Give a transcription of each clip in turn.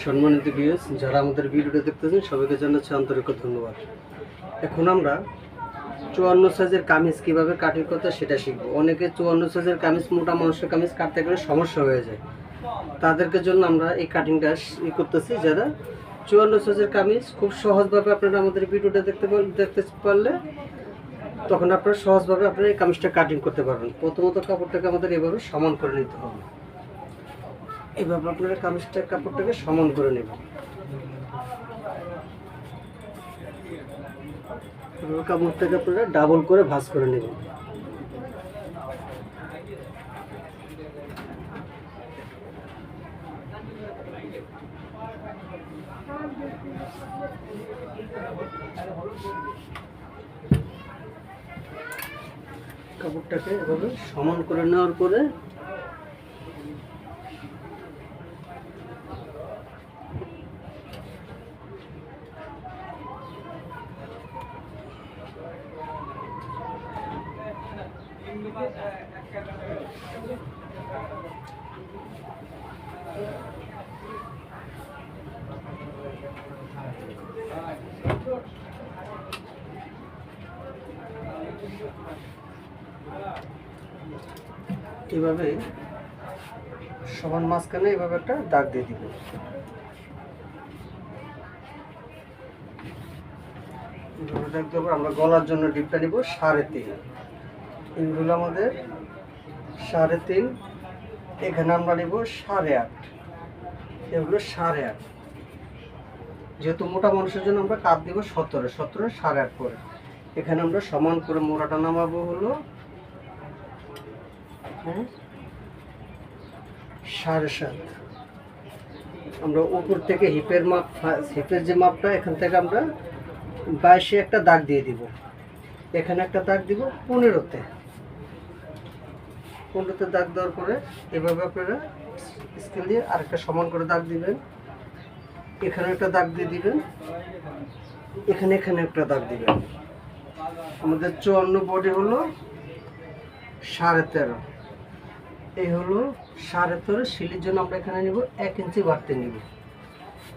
সম্মানিত বিএস যারা আমাদের ভিডিওটা দেখতেছেন, সবাইকে জানাচ্ছি আন্তরিক ধন্যবাদ। এখন আমরা চুয়ান্ন সাইজের কামিজ কীভাবে কাটিং করতে সেটা শিখব। অনেকে চুয়ান্ন সাইজের কামিজ, মোটা মানুষের কামিজ কাটতে গেলে সমস্যা হয়ে যায়। তাদেরকে জন্য আমরা এই কাটিংটা ই করতেছি, যারা চুয়ান্ন সাইজের কামিজ খুব সহজভাবে আপনারা আমাদের ভিডিওটা দেখতে দেখতে পারলে তখন আপনারা সহজভাবে আপনারা এই কামিজটা কাটিং করতে পারবেন। প্রথমত কাপড়টাকে আমাদের এভাবে সমান করে নিতে হবে। এভাবে আপনারা কামিজটা কাপড়টাকে সমান করে নেবেন কাপড়টাকে আপনারা ডাবল করে ভাঁজ করে নেবেন কাপড়টাকে এভাবে সমান করে নেওয়ার পরে এভাবে সমান মাঝখানে এভাবে একটা দাগ দিয়ে দিব। আমরা গলার জন্য ডিপটা নিব সাড়ে তিন। এগুলো আমাদের সাড়ে তিন, এখানে আমরা নিব সাড়ে আট। এগুলো সাড়ে আট। যেহেতু মোটা মানুষের জন্য আমরা কাপ দিব সতেরো সতেরো সাড়ে আট করে। এখানে আমরা সমান করে মোড়াটা নামাবো হলো হ্যাঁ সাড়ে সাত। আমরা উপর থেকে হিপের মাপ, হিপের যে মাপটা, এখান থেকে আমরা বাইশে একটা দাগ দিয়ে দিব। এখানে একটা দাগ দিব পনেরোতে। পনেরোতে দাগ দেওয়ার পরে এভাবে আপনারা স্কেল দিয়ে আরেকটা সমান করে দাগ দিবেন। এখানে একটা দাগ দিয়ে দিবেন। এখানে এখানে একটা দাগ দিবেন। আমাদের চুয়ান্ন বডি হলো সাড়ে তেরো। এই হলো সাড়ে তেরো শিলির জন্য আমরা এখানে নিব এক ইঞ্চি বাড়তে নিব।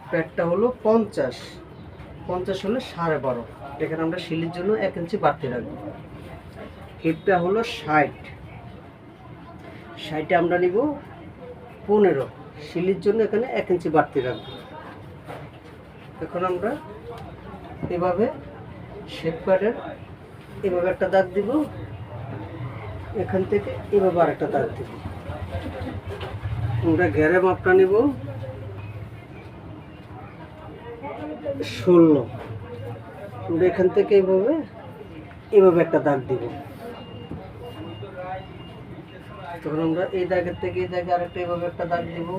প্যাডটা হলো পঞ্চাশ। পঞ্চাশ হলো সাড়ে বারো। এখানে আমরা শিলির জন্য এক ইঞ্চি বাড়তে রাখব। হিপটা হলো ষাট। ষাটে আমরা নিব পনেরো। শিলির জন্য এখানে এক ইঞ্চি বাড়তি রাখব। এখন আমরা এভাবে শেপ প্যাডের এভাবে একটা দাগ দিব। এখান থেকে এভাবে আরেকটা দাগ দিব। আমরা ঘেরে মাপটা নিব। ষোলো। আমরা এখান থেকে এভাবে এভাবে একটা দাগ দিব। তখন আমরা এই দাগের থেকে এই দাগে আরেকটা এইভাবে একটা দাগ দিব।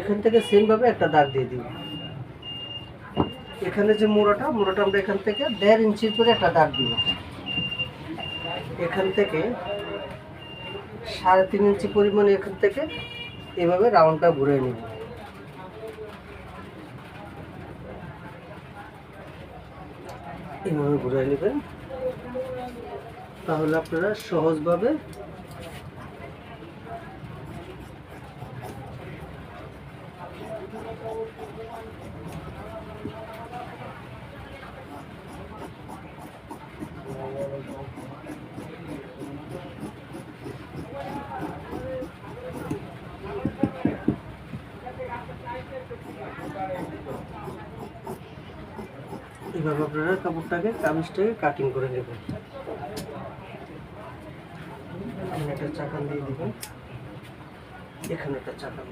এখান থেকে সেম ভাবে একটা দাগ দিয়ে দিব। এখানে যে মোড়াটা মোড়াটা আমরা এখান থেকে দেড় ইঞ্চি করে একটা দাগ দিব। এখান থেকে সাড়ে তিন ইঞ্চি পরিমাণে এখান থেকে এভাবে রাউন্ডটা ঘুরে নেব। এভাবে ঘুরে নেবেন। তাহলে আপনারা সহজভাবে এভাবে আপনারা কাপড়টাকে কামিজটাকে কাটিং করে নেবেন। একটা চাকান দিয়ে দেবেন এখানে একটা দেবেন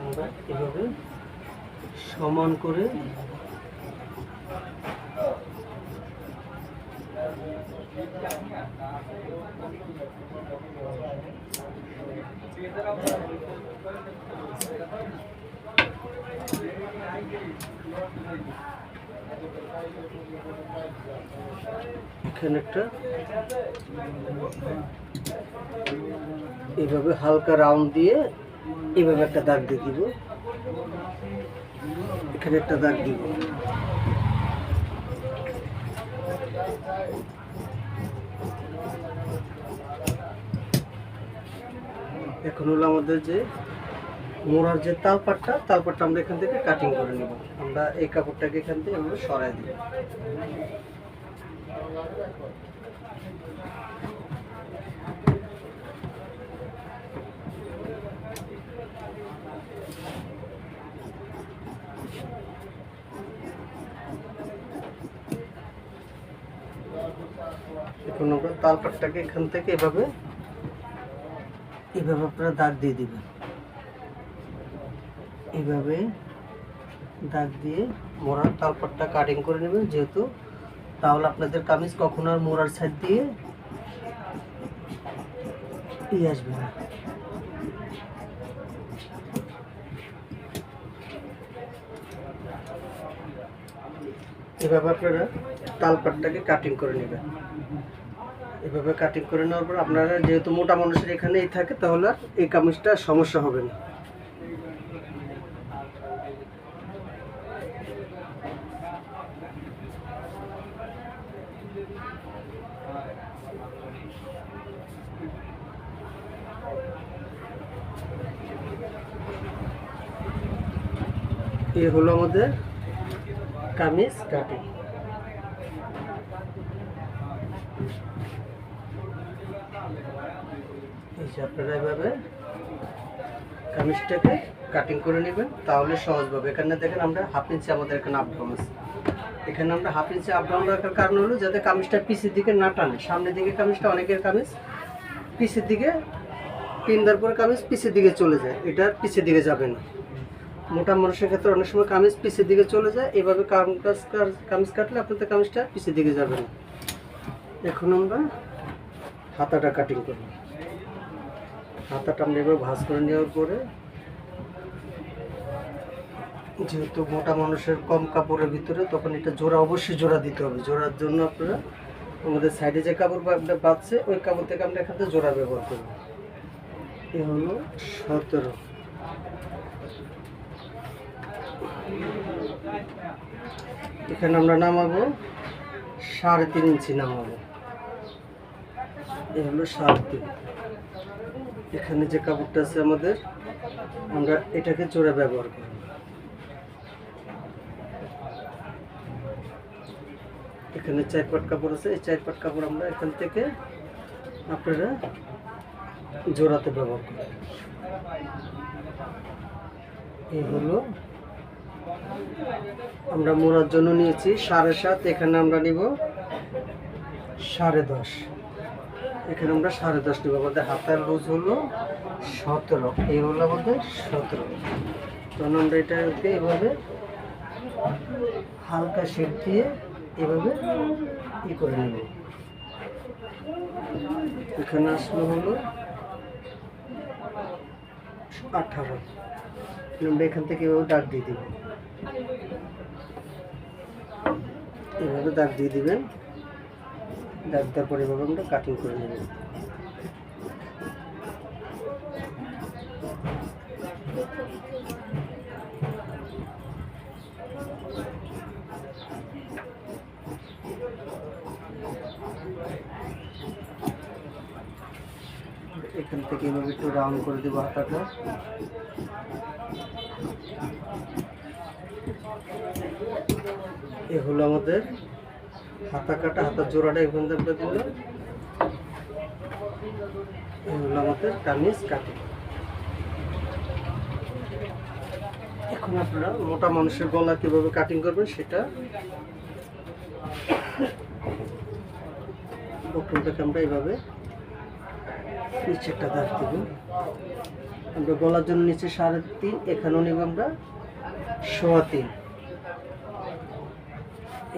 আমরা এভাবে সমান করে এখানে একটা এইভাবে হালকা রাউন্ড দিয়ে এইভাবে একটা দাগ দিয়ে দিব। এখানে একটা দাগ দিব। এখন হলো আমাদের যে মোড়ার যে তালপাটটা তালপাটটা আমরা এখান থেকে কাটিং করে নেব। আমরা এই কাপড়টাকে এখান থেকে আমরা সরাই আমরা তালপাটটাকে এখান থেকে এভাবে এভাবে আপনারা দাগ দিয়ে দিবেন। এইভাবে দাগ দিয়ে মোড়ার তালপাটটা কাটিং করে নেবেন যেহেতু। তাহলে আপনাদের কামিজ কখনো আর মোড়ার সাইড দিয়ে ই আসবে না। এভাবে আপনারা তালপাটটাকে কাটিং করে নেবেন। এভাবে কাটিং করে নেওয়ার পর আপনারা যেহেতু মোটা মানুষের এখানেই থাকে, তাহলে এই কামিজটা সমস্যা হবে না। এই হলো আমাদের কামিজ কাটিং আপনারা এভাবে কামিজটাকে কাটিং করে নেবেন, তাহলে সহজভাবে এখানে দেখেন আমরা হাফ ইঞ্চি আমাদের এখানে আপ ডাউন আছে। এখানে আমরা হাফ ইঞ্চি আপ ডাউন রাখার কারণ হলো যাতে কামিজটা পিসের দিকে না টানে। সামনের দিকে কামিজটা অনেকের কামিজ পিসের দিকে, পিন দেওয়ার পরে কামিজ পিসের দিকে চলে যায়। এটা পিসের দিকে যাবে না। মোটা মানুষের ক্ষেত্রে অনেক সময় কামিজ পিসের দিকে চলে যায়। এভাবে কাজ- কামিজ কাটলে আপনাদের কামিজটা পিসের দিকে যাবে না। এখন আমরা হাতাটা কাটিং করব। হাতাটা আমরা ভাঁজ করে নেওয়ার পরে যেহেতু মোটা মানুষের কম কাপড়ের ভিতরে, তখন এটা জোড়া অবশ্যই জোড়া দিতে হবে। জোড়ার জন্য আপনারা আমাদের সাইডে যে কাপড় বাঁধছে, ওই কাপড় থেকে আমরা এখান থেকে জোড়া ব্যবহার করব। এ হলো সতেরো। এখানে আমরা নামাবো, সাড়ে তিন ইঞ্চি নামাবো। এ হলো সাড়ে তিন। এখানে যে কাপড়টা আছে আমাদের, আমরা এটাকে জোড়া ব্যবহার করব। এখানে চার পাট কাপড় আছে, এই চার পাট কাপড় আমরা এখান থেকে আপনারা জোড়াতে ব্যবহার করি এই হলো আমরা মোড়ার জন্য নিয়েছি, সাড়ে সাত, এখানে আমরা নিব সাড়ে দশ। এখানে আমরা সাড়ে দশ নিব, আমাদের হাতের লুজ হলো সতেরো, এই হলো আমাদের সতেরো। তখন আমরা এটাকে এভাবে হালকা শেপ দিয়ে এভাবে ই করে নেব। এখানে আসলো হলো আঠারো। আমরা এখান থেকে এভাবে দাগ দিয়ে দিব। এভাবে দাগ দিয়ে দিবেন। দাগ দেওয়ার পরে এভাবে আমরা কাটিং করে নেবেন এখান থেকে এভাবে একটু রাউন্ড করে দেবো হাতাটা। এ হলো আমাদের হাতা কাটা হাতার জোড়াটা এখান থেকে দিলাম। এ হলো আমাদের কামিজ কাটি। এখন আপনারা মোটা মানুষের গলা কীভাবে কাটিং করবেন সেটা বক্রমটাকে আমরা এইভাবে নিচেরটা দাগ দেব। আমরা গলার জন্য নিচে সাড়ে তিন, এখানেও নেব আমরা সোয়া তিন।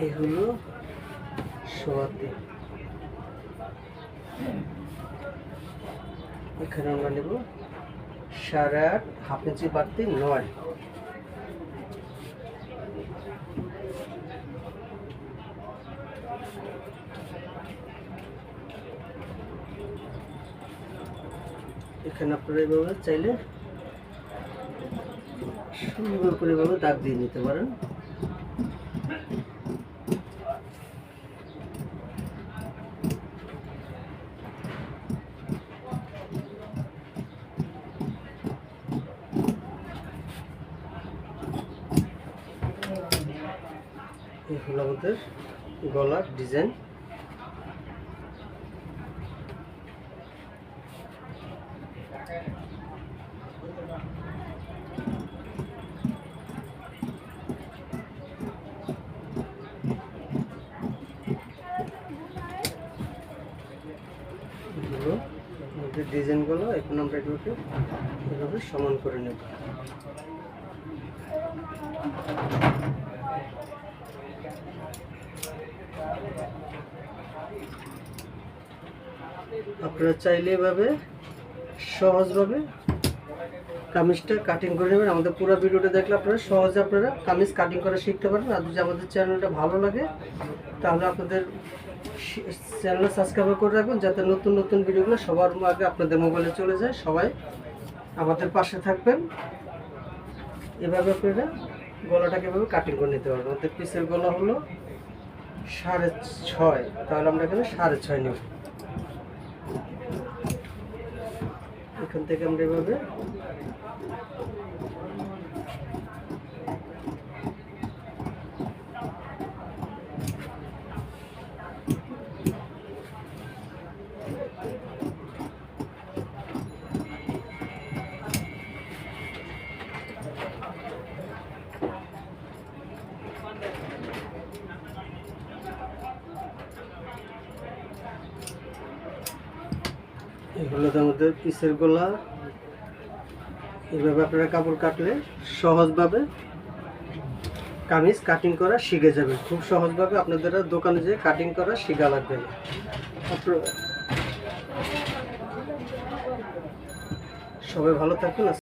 এই হলো সোয়া তিন এখানে আমরা নেব সাড়ে আট, হাফ ইঞ্চি বাড়তি নয়। এখানে আপনারা এভাবে চাইলে সুন্দর করে এভাবে দাগ দিয়ে নিতে পারেন এই হলো আমাদের গলার ডিজাইন। ডিজাইনগুলো এখন আমরা এগুলোকে এভাবে সমান করে নেব। আপনারা চাইলে এভাবে সহজভাবে কামিজটা কাটিং করে নেবেন। আমাদের পুরো ভিডিওটা দেখলে আপনারা সহজে আপনারা কামিজ কাটিং করা শিখতে পারবেন। আর যদি আমাদের চ্যানেলটা ভালো লাগে, তাহলে আপনাদের চ্যানেল সাবস্ক্রাইব করে রাখবেন, যাতে নতুন নতুন ভিডিওগুলো সবার আগে আপনাদের মোবাইলে চলে যায়। সবাই আমাদের পাশে থাকবেন। এভাবে আপনারা গলাটাকে এভাবে কাটিং করে নিতে পারব। আমাদের পিসের গলা হলো সাড়ে ছয়, তাহলে আমরা এখানে সাড়ে ছয় নেব। এখান থেকে আমরা এভাবে এগুলো আমাদের পিসের গোলা। এভাবে আপনারা কাপড় কাটলে সহজভাবে কামিজ কাটিং করা শিখে যাবে খুব সহজভাবে আপনাদের দোকানে যেয়ে কাটিং করা শিখা লাগবে না। সবাই ভালো থাকুন